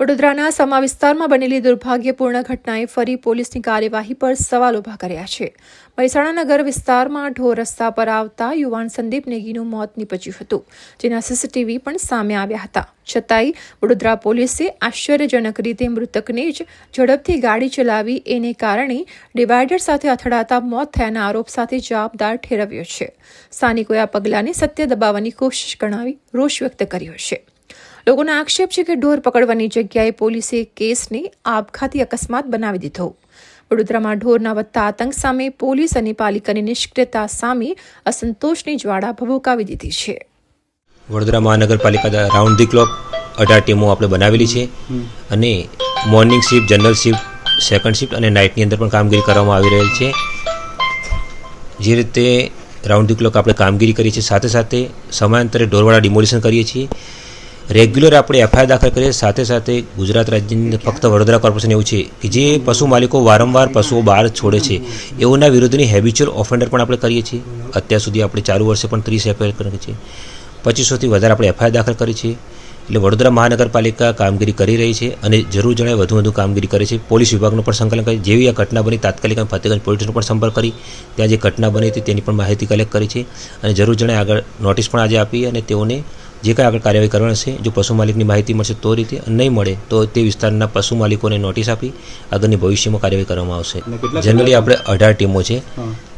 વડોદરાના સમા વિસ્તારમાં બનેલી દુર્ભાગ્યપૂર્ણ ઘટનાએ ફરી પોલીસની કાર્યવાહી પર સવાલ ઊભા કર્યા છે. મહેસાણા નગર વિસ્તારમાં ઢોર રસ્તા પર આવતા યુવાન સંદીપ નેગીનું મોત નીપજ્યું હતું, જેના સીસીટીવી પણ સામે આવ્યા હતા. છતાંય વડોદરા પોલીસે આશ્ચર્યજનક રીતે મૃતકને જ ઝડપથી ગાડી ચલાવી, એને કારણે ડિવાઈડર સાથે અથડાતા મોત થયાના આરોપ સાથે જવાબદાર ઠેરવ્યો છે. સ્થાનિકોએ આ પગલાંને સત્ય દબાવવાની કોશિશ ગણાવી રોષ વ્યક્ત કર્યો છે. લોકોનો આક્ષેપ છે કે ઢોર પકડવાની જગ્યાએ પોલીસે કેસને આપઘાતી અકસ્માત બનાવી દીધો. વડોદરામાં ઢોરના વધતા આતંક સામે પોલીસ અને પાલિકાની નિષ્ક્રિયતા સામે અસંતોષની જ્વાળા ભભૂકાવી દીધી છે. વડોદરા મહાનગરપાલિકા દ્વારા રાઉન્ડ ધી ક્લોક અઢાર ટીમો આપણે બનાવેલી છે અને morning shift general shift second shift અને નાઇટની અંદર પણ કામગીરી કરવામાં આવી રહેલ છે. જે રીતે રાઉન્ડ ધી ક્લોક આપણે કામગીરી કરીએ છીએ સાથે સાથે સમયાંતરે ઢોરવાળા ડિમોલિશન કરીએ છીએ. રેગ્યુલર આપણે એફઆઈઆર દાખલ કરીએ, સાથે સાથે ગુજરાત રાજ્યની ફક્ત વડોદરા કોર્પોરેશન એવું છે કે જે પશુ માલિકો વારંવાર પશુઓ બહાર છોડે છે, એઓના વિરુદ્ધની હેબિચ્યુઅલ ઓફેન્ડર પણ આપણે કરીએ છીએ. અત્યાર સુધી આપણે ચાલુ વર્ષે પણ ત્રીસ એફઆઈઆર કરીએ છીએ પચીસોથી વધારે આપણે એફઆઈઆર દાખલ કરી છે. એટલે વડોદરા મહાનગરપાલિકા કામગીરી કરી રહી છે અને જરૂર જણાય વધુ વધુ કામગીરી કરે છે. પોલીસ વિભાગનું પણ સંકલન કરી, જેવી આ ઘટના બની તાત્કાલિક અને ફતેગંજ પોલીસનો પણ સંપર્ક કરી, ત્યાં જે ઘટના બની હતી તેની પણ માહિતી કલેક્ટ કરી છે. અને જરૂર જણાય આગળ નોટિસ પણ આજે આપી અને તેઓને જે કાંઈ આગળ કાર્યવાહી કરવાની છે જો પશુ માલિકની માહિતી મળશે તો રીતે નહીં મળે તો તે વિસ્તારના પશુ માલિકોને નોટિસ આપી આગળની ભવિષ્યમાં કાર્યવાહી કરવામાં આવશે. જનરલી આપણે અઢાર ટીમો છે.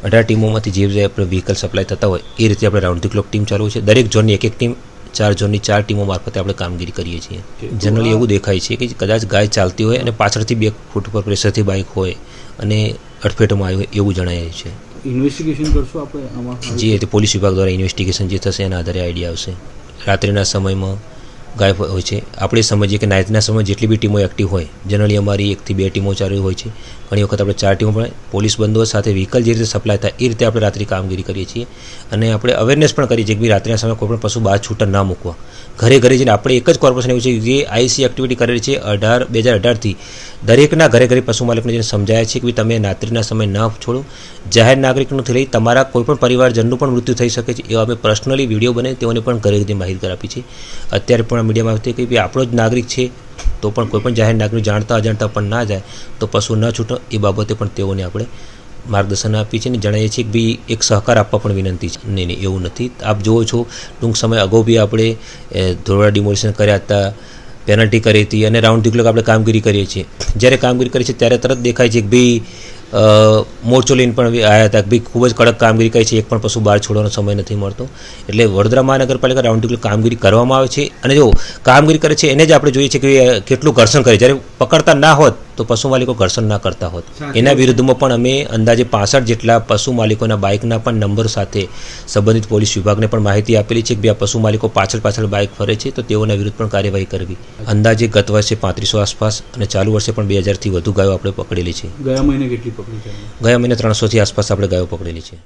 અઢાર ટીમોમાંથી જે જે આપણે વ્હીકલ સપ્લાય થતા હોય એ રીતે આપણે રાઉન્ડ ધી ક્લોક ટીમ ચાલુ છે. દરેક ઝોનની એક એક ટીમ ચાર ઝોનની ચાર ટીમો મારફતે આપણે કામગીરી કરીએ છીએ. જનરલી એવું દેખાય છે કે કદાચ ગાય ચાલતી હોય અને પાછળથી બે ફૂટ પર પ્રેશરથી બાઇક હોય અને અડફેટમાં આવ્યું હોય એવું જણાય છે. ઇન્વેસ્ટિગેશન કરશું આપણે જે પોલીસ વિભાગ દ્વારા ઇન્વેસ્ટિગેશન જે થશે એના આધારે આઈડિયા આવશે. રાત્રિના સમયમાં ગાયબ હોય છે. આપણે સમજીએ કે નાઇટના સમય જેટલી બી ટીમો એક્ટિવ હોય જનરલી અમારી એકથી બે ટીમો ચાલુ હોય છે. ઘણી વખત આપણે ચાર ટીમો પણ પોલીસ બંદોબસ્ત સાથે વ્હીકલ જે રીતે સપ્લાય થાય, એ રીતે આપણે રાત્રિ કામગીરી કરીએ છીએ. અને આપણે અવેરનેસ પણ કરીએ છીએ કે રાત્રિના સમયે કોઈ પણ પશુ બહાર છૂટા ના મૂકવા. ઘરે ઘરે જઈને આપણે એક જ કોર્પોરેશન એવું છે જે આઈસી એક્ટિવિટી કરેલી છે અઢાર, બે હજાર અઢારથી દરેકના ઘરે ઘરે પશુ માલિકને જઈને સમજાય છે કે તમે રાત્રિના સમય ન છોડો. જાહેર નાગરિકનું લઈ તમારા કોઈ પણ પરિવારજનનું પણ મૃત્યુ થઈ શકે છે. એવા અમે પર્સનલી વીડિયો બને તેઓને પણ ઘરે ઘરે માહિતી આપી છે. અત્યારે પણ મીડિયામાં આવતી કે ભાઈ આપણો જ નાગરિક છે, તો પણ કોઈ પણ જાહેર નાગરિક જાણતા અજાણતા પણ ના જાય, તો પશુ ન છૂટો, એ બાબતે પણ તેઓને આપણે માર્ગદર્શન આપીએ છીએ અને જણાવીએ છીએ કે ભાઈ એક સહકાર આપવા પણ વિનંતી છે. નહીં નહીં, એવું નથી. આપ જુઓ છો, ટૂંક સમય અગાઉ બી આપણે ધોરડા ડિમોલિશન કર્યા હતા પેનલ્ટી કરી હતી અને રાઉન્ડ ધી આપણે કામગીરી કરીએ છીએ. જ્યારે કામગીરી કરીએ છીએ, ત્યારે તરત દેખાય છે કે ભાઈ મોરચો લઈને પણ આવ્યા હતા ભાઈ ખૂબ જ કડક કામગીરી કરી છે, એક પણ પશુ બહાર છોડવાનો સમય નથી મળતો. એટલે વડોદરા મહાનગરપાલિકા રાઉન્ડ ટેબલ કામગીરી કરવામાં આવે છે. અને જો કામગીરી કરે છે, એને જ આપણે જોઈએ છીએ કે કેટલું ઘર્ષણ કરે જ્યારે પકડતા ના હોત તો પશુ માલિકો ઘર્ષણ ના કરતા હોત. એના વિરુદ્ધમાં પણ અમે અંદાજે પાસઠ જેટલા પશુ માલિકોના બાઇકના પણ નંબર સાથે સંબંધિત પોલીસ વિભાગને પણ માહિતી આપેલી છે કે આ પશુ માલિકો પાછળ પાછળ બાઇક ફરે છે તો તેઓના વિરુદ્ધ પણ કાર્યવાહી કરવી. અંદાજે ગત વર્ષે પાંત્રીસો આસપાસ અને ચાલુ વર્ષે પણ બે હજારથી વધુ ગાયો આપણે પકડેલી છે. ગયા મહિને કેટલી પકડી ગયા મહિને ત્રણસોથી આસપાસ આપણે ગાયો પકડેલી છે.